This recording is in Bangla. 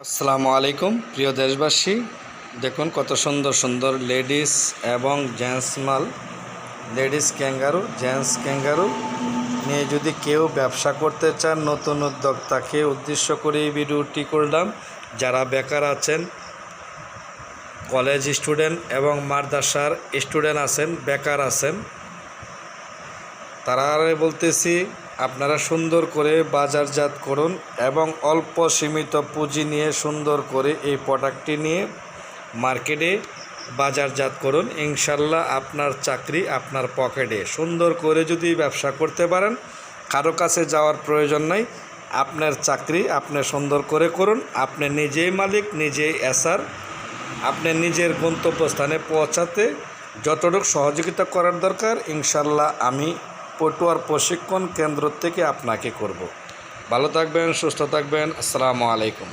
আসসালামু আলাইকুম, প্রিয় দেশবাসী। দেখুন কত সুন্দর সুন্দর লেডিস এবং জেন্টস মাল। Ladies kangaroo, gents kangaroo. নিয়ে যদি কেউ ব্যবসা করতে চান, নতুন উদ্যোক্তাকে উদ্দেশ্য করে এই ভিডিওটি করলাম। যারা বেকার আছেন, কলেজ স্টুডেন্ট এবং মাদ্রাসার স্টুডেন্ট আছেন, বেকার আছেন তারা বলতেছি আপনারা সুন্দর করে বাজারজাত করুন এবং অল্প সীমিত পুঁজি নিয়ে সুন্দর করে এই প্রোডাক্টটি নিয়ে মার্কেটে বাজারজাত করুন। ইনশাল্লাহ আপনার চাকরি আপনার পকেটে। সুন্দর করে যদি ব্যবসা করতে পারেন, কারও কাছে যাওয়ার প্রয়োজন নাই। আপনার চাকরি আপনি সুন্দর করে করুন। আপনি নিজেই মালিক, নিজেই এসার আপনি নিজের গন্তব্যস্থানে পৌঁছাতে যতটুকু সহযোগিতা করার দরকার ইনশাল্লাহ আমি পটুয়ার প্রশিক্ষণ কেন্দ্র থেকে আপনাকে করব। ভালো থাকবেন সুস্থ থাকবেন আসসালামু আলাইকুম।